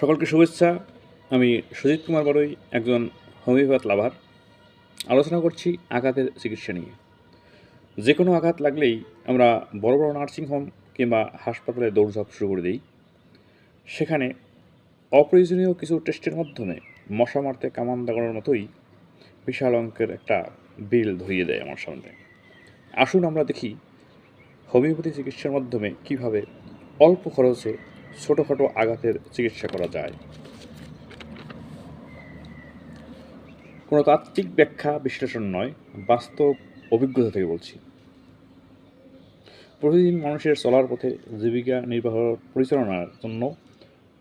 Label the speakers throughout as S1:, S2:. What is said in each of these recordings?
S1: সকলকে শুভেচ্ছা। আমি সুজিত কুমার বড়ই, একজন হোমিওপ্যাথ লাভার। আলোচনা করছি আঘাতের চিকিৎসা নিয়ে। যে কোনো আঘাত লাগলেই আমরা বড় বড় নার্সিংহোম কিংবা হাসপাতালে দৌড়ঝাঁপ শুরু করে দিই। সেখানে অপ্রয়োজনীয় কিছু টেস্টের মাধ্যমে মশা মারতে কামান দাগানোর মতোই বিশাল অঙ্কের একটা বিল ধরিয়ে দেয় আমার সামনে। আসুন আমরা দেখি হোমিওপ্যাথি চিকিৎসার মাধ্যমে কীভাবে অল্প খরচে ছোটোখাটো আঘাতের চিকিৎসা করা যায়। কোনো তাত্ত্বিক ব্যাখ্যা, বিশ্লেষণ নয়, বাস্তব অভিজ্ঞতা থেকে বলছি। প্রতিদিন মানুষের চলার পথে জীবিকা নির্বাহ পরিচালনার জন্য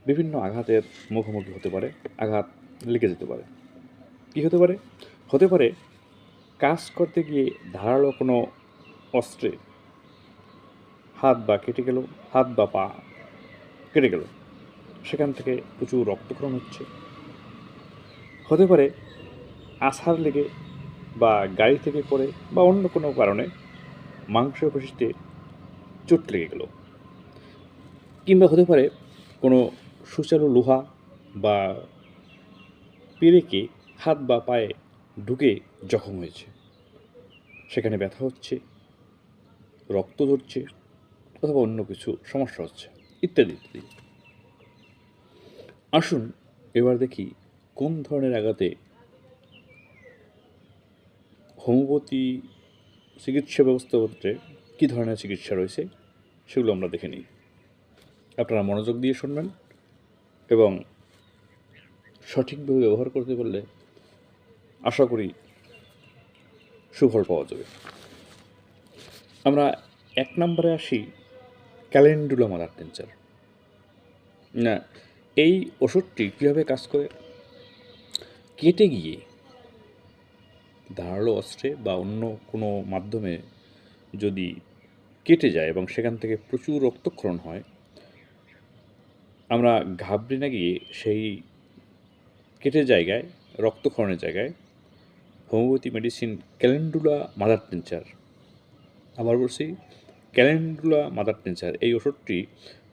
S1: বিভিন্ন আঘাতের মুখোমুখি হতে পারে, আঘাত লেগে যেতে পারে। কী হতে পারে? হতে পারে কাজ করতে গিয়ে ধারালো কোনো অস্ত্রে হাত বা কেটে গেল, হাত বা পা কেটে গেল। সেখান থেকে প্রচুর রক্তক্ষরণ হচ্ছে। হতে পারে আছাড় লেগে বা গাড়ি থেকে পড়ে বা অন্য কোনো কারণে মাংস পেশিতে চোট লেগে গেল। কিংবা হতে পারে কোনো সুচারু লোহা বা পেরেকে হাত বা পায়ে ঢুকে জখম হয়েছে। সেখানে ব্যথা হচ্ছে, রক্ত ধরছে অথবা অন্য কিছু সমস্যা হচ্ছে। ইত্যাদি ইত্যাদি। আসুন এবার দেখি কোন ধরনের আঘাতে হোমিওপ্যাথি চিকিৎসা ব্যবস্থাপত্রে কী ধরনের চিকিৎসা রয়েছে সেগুলো আমরা দেখে নিই। আপনারা মনোযোগ দিয়ে শুনবেন এবং সঠিকভাবে ব্যবহার করতে পারলে আশা করি সুফল পাওয়া যাবে। আমরা এক নম্বরে আসি ক্যালেন্ডুলা মাদার টেঞ্চার না, এই ওষুধটি কীভাবে কাজ করে? কেটে গিয়ে ধারালো অস্ত্রে বা অন্য কোনো মাধ্যমে যদি কেটে যায় এবং সেখান থেকে প্রচুর রক্তক্ষরণ হয়, আমরা ঘাবড়ে না গিয়ে সেই কেটে জায়গায়, রক্তক্ষরণের জায়গায় homeopathy medicine calendula, mother tincture আবার বলছি ক্যালেন্ডুলা, মাদার টেঞ্চার এই ওষুধটি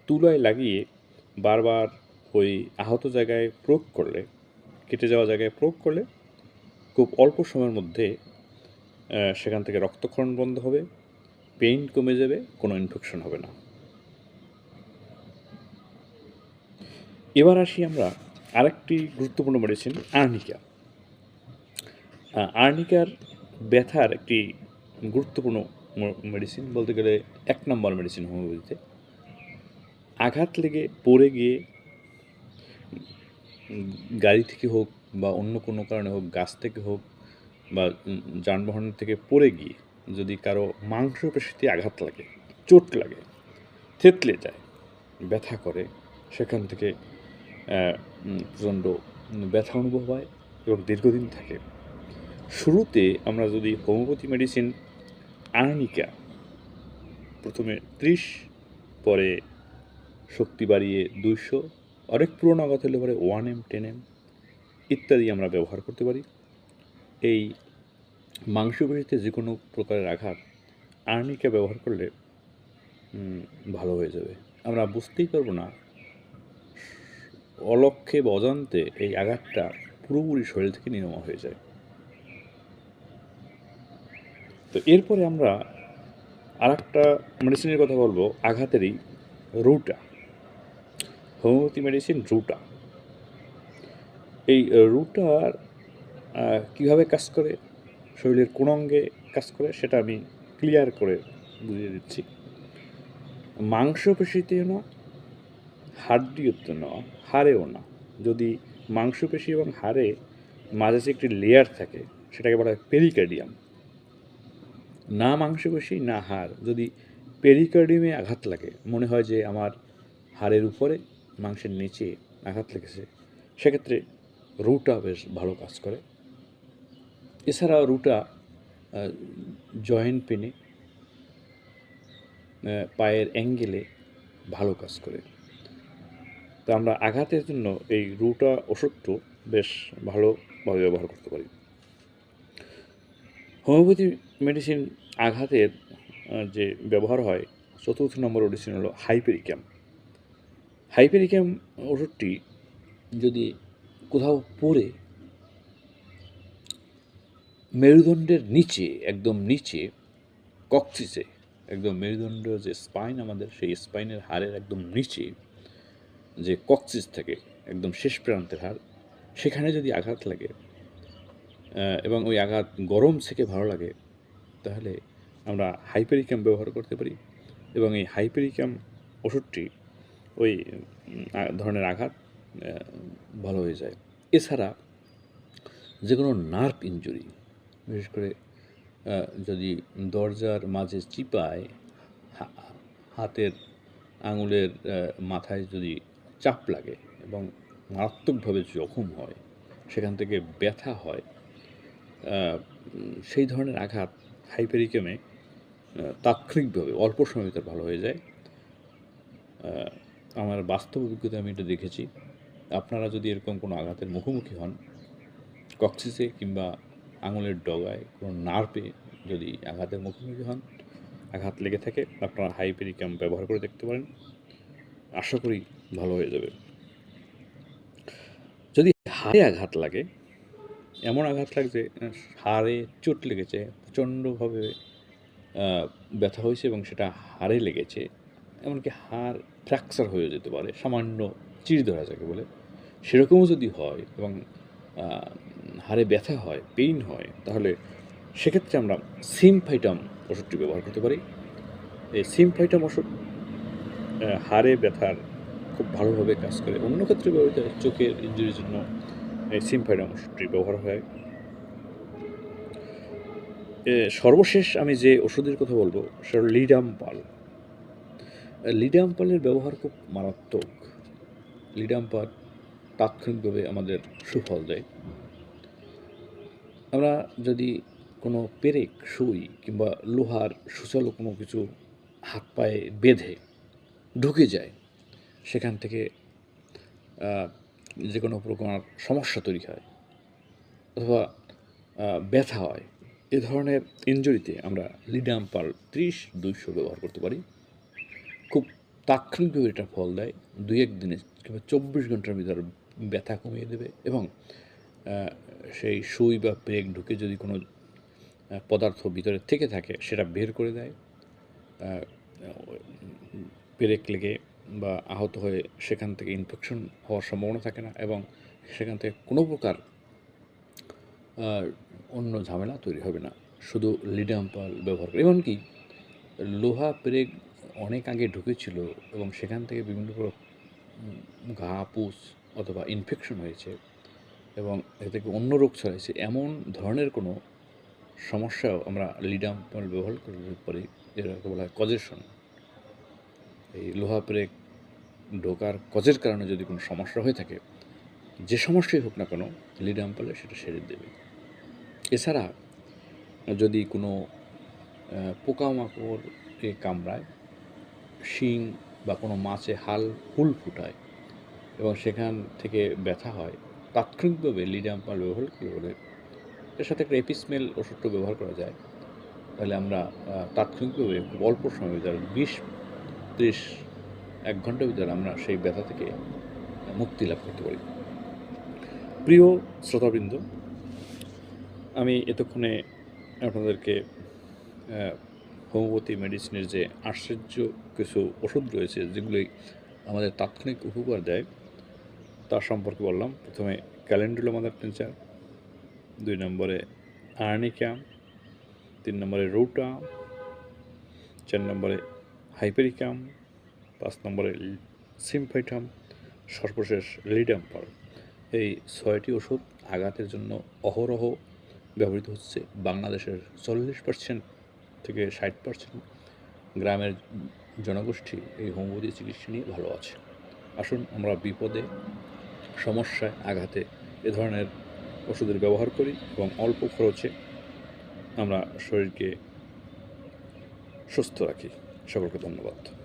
S1: তুলায় লাগিয়ে বারবার ওই আহত জায়গায় প্রয়োগ করলে, কেটে যাওয়া জায়গায় প্রয়োগ করলে খুব অল্প সময়ের মধ্যে সেখান থেকে রক্তক্ষরণ বন্ধ হবে, পেইন কমে যাবে, কোনো ইনফেকশন হবে না। এবার আসি আমরা আরেকটি গুরুত্বপূর্ণ মেডিসিন আর্নিকা। আর্নিকার ব্যথার একটি গুরুত্বপূর্ণ মেডিসিন বলতে গেলে এক নম্বর মেডিসিন হোমিওপ্যাথিতে আঘাত লেগে পড়ে গিয়ে গাড়ি থেকে হোক বা অন্য কোনো কারণে হোক, গাছ থেকে হোক বা যানবাহন থেকে পড়ে গিয়ে যদি কারও মাংসপেশিতে আঘাত লাগে, চোট লাগে, থেতলে যায়, ব্যথা করে, সেখান থেকে প্রচণ্ড ব্যথা অনুভব হয় এবং দীর্ঘদিন থাকে। শুরুতে আমরা যদি হোমিওপ্যাথি মেডিসিন আর্নিকা প্রথমে ত্রিশ, পরে শক্তি বাড়িয়ে দুইশো অনেক পুরোনো আঘাত হলে পরে ওয়ান এম, টেন এম ইত্যাদি আমরা ব্যবহার করতে পারি। এই মাংসপেশিতে যে কোনো প্রকারের আঘাত আর্নিকা ব্যবহার করলে ভালো হয়ে যাবে। আমরা বুঝতেই পারব না, অলক্ষে বা অজান্তে এই আঘাতটা পুরোপুরি শরীর থেকে নির্মম হয়ে যায়। তো এরপরে আমরা আর একটা মেডিসিনের কথা বলব, আঘাতেরই রুটা হোমিওপ্যাথি মেডিসিন রুটা। এই রুটার কীভাবে কাজ করে, শরীরের কোন অঙ্গে কাজ করে, সেটা আমি ক্লিয়ার করে বুঝিয়ে দিচ্ছি। মাংসপেশিতেও না হাড্ডিওতে না, হাড়েও না। যদি মাংসপেশি এবং হাড়ে মাঝে একটি লেয়ার থাকে, সেটাকে বলা হয় পেরিকার্ডিয়াম না মাংসপেশি না হাড়। যদি পেরিকার্ডিয়ামে আঘাত লাগে, মনে হয় যে আমার হাড়ের উপরে মাংসের নিচে আঘাত লেগেছে, সেক্ষেত্রে রুটা বেশ ভালো কাজ করে। এছাড়া রুটা জয়েন্ট পেনে পায়ের অ্যাঙ্গেলে ভালো কাজ করে। তো আমরা আঘাতের জন্য এই রুটা ওষুধটা বেশ ভালোভাবে ব্যবহার করতে পারি। হোমিওপ্যাথি মেডিসিন আঘাতের যে ব্যবহার হয়, চতুর্থ নম্বর মেডিসিন হলো হাইপেরিক্যাম। হাইপেরিক্যাম ওষুধটি যদি কোথাও পড়ে, মেরুদণ্ডের নিচে, একদম নিচে, ককসিসে, একদম মেরুদণ্ড যে স্পাইন আমাদের, সেই স্পাইনের হাড়ের একদম নিচে, যে ককসিস থাকে, একদম শেষ প্রান্তের হাড়, সেখানে যদি আঘাত লাগে এবং ওই আঘাত গরম থেকে ভালো লাগে, তাহলে আমরা হাইপেরিক্যাম ব্যবহার করতে পারি। এবং এই হাইপেরিক্যাম ওষুধটি ওই ধরনের আঘাত ভালো হয়ে যায়। এছাড়া যে কোনো নার্ভ ইনজুরি, বিশেষ করে যদি দরজার মাঝে চিপায় হাতের আঙুলের মাথায় যদি চাপ লাগে এবং মারাত্মকভাবে জখম হয়, সেখান থেকে ব্যথা হয় সেই ধরনের আঘাত হাইপেরিকেমে তাৎক্ষণিকভাবে, অল্প সময়ের ভিতরে ভালো হয়ে যায়। আমার বাস্তব অভিজ্ঞতা আমি এটা দেখেছি। আপনারা যদি এরকম কোনো আঘাতের মুখোমুখি হন, কক্সিসে কিংবা আঙুলের ডগায় কোনো নার্ভে যদি আঘাতের মুখোমুখি হন, আঘাত লেগে থাকে, আপনারা হাইপেরিকাম ব্যবহার করে দেখতে পারেন। আশা করি ভালো হয়ে যাবে। যদি হাড়ে আঘাত লাগে এমন আঘাত লাগছে হাড়ে চোট লেগেছে, প্রচণ্ডভাবে ব্যথা হয়েছে এবং সেটা হাড়ে লেগেছে। এমনকি হাড় ফ্র্যাকচার হয়ে যেতে পারে, সামান্য চির ধরা যাকে বলে। সেরকমও যদি হয় এবং হাড়ে ব্যথা হয়, পেইন হয়, তাহলে সেক্ষেত্রে আমরা সিমফাইটাম ওষুধটি ব্যবহার করতে পারি। এই সিমফাইটাম ওষুধ হাড়ে ব্যথার খুব ভালোভাবে কাজ করে। অন্য ক্ষেত্রে ব্যবহৃত চোখের ইঞ্জুরির জন্য এই সিমফাইটাম ওষুধটি ব্যবহার হয়। সর্বশেষ আমি যে ওষুধের কথা বলব, সেটা হলো লিডাম্পাল লিডাম্পালের ব্যবহার খুব মারাত্মক। লিডাম্পাল তাৎক্ষণিকভাবে আমাদের সুফল দেয়। আমরা যদি কোনো পেরেক সুই কিংবা লোহার সুচালো কোনো কিছু হাত পায়ে বেঁধে ঢুকে যায়, সেখান থেকে যে কোনো প্রকার সমস্যা তৈরি হয় অথবা ব্যথা হয়, এ ধরনের ইনজুরিতে আমরা লিডাম্পাল ত্রিশ দুইশো ব্যবহার করতে পারি। খুব তাৎক্ষণিকভাবে এটা ফল দেয়, দুই এক দিনে কিংবা চব্বিশ ঘণ্টার ভিতর ব্যথা কমিয়ে দেবে এবং সেই সুই বা পেরেক ঢুকে যদি কোনো পদার্থ ভিতরে থেকে থাকে সেটা বের করে দেয়। পেরেক লেগে বা আহত হয়ে সেখান থেকে ইনফেকশন হওয়ার সম্ভাবনা থাকে না এবং সেখান থেকে কোনো প্রকার অন্য ঝামেলা তৈরি হবে না। শুধু লিডাম্পাল ব্যবহার করে। এমনকি লোহা পেরেক অনেক আগে ঢুকেছিল এবং সেখান থেকে বিভিন্ন ঘা, পুষ অথবা ইনফেকশন হয়েছে এবং এ থেকে অন্য রোগ ছড়াইছে। এমন ধরনের কোনো সমস্যাও আমরা লিডাম্পাল ব্যবহার করতে পারি যেটাকে বলা হয় কজেশন এই লোহা পেরেক ঢোকার কজের কারণে যদি কোনো সমস্যা হয়ে থাকে, যে সমস্যাই হোক না কেন লিডাম্পালে সেটা সেরে দেবে। এছাড়া যদি কোনো পোকামাকড়কে কামড়ায়, শিং বা কোনো মাছে হাল, হুল ফুটায় এবং সেখান থেকে ব্যথা হয়, তাৎক্ষণিকভাবে লিডাম্পাল ব্যবহার করলে এর সাথে একটা এপিসমেল ওষুধটা ব্যবহার করা যায়, তাহলে আমরা তাৎক্ষণিকভাবে খুব অল্প সময়ের ভিতরে বিশ ত্রিশ এক ঘণ্টার ভিতরে আমরা সেই ব্যথা থেকে মুক্তি লাভ করতে পারি। প্রিয় শ্রোতাবৃন্দ, আমি এতক্ষণে আপনাদেরকে হোমিওপ্যাথি মেডিসিনের যে আশ্চর্য কিছু ওষুধ রয়েছে, যেগুলি আমাদের তাৎক্ষণিক উপকার দেয়, তার সম্পর্কে বললাম। প্রথমে ক্যালেন্ডুলো মাদার টেনচার দুই নম্বরে আর্নিক্যাম, তিন নম্বরে রুটা, চার নম্বরে হাইপেরিকাম, পাঁচ নম্বরে সিমফাইটাম সর্বশেষ লিডাম্পার। এই ছয়টি ওষুধ আঘাতের জন্য অহরহ ব্যবহৃত হচ্ছে বাংলাদেশের চল্লিশ পার্সেন্ট থেকে ষাট পার্সেন্ট গ্রামের জনগোষ্ঠী এই হোমিওপ্যাথি চিকিৎসা নিয়ে ভালো আছে। আসুন আমরা বিপদে, সমস্যায় আঘাতে এ ধরনের ওষুধের ব্যবহার করি এবং অল্প খরচে আমরা শরীরকে সুস্থ রাখি। সকলকে ধন্যবাদ।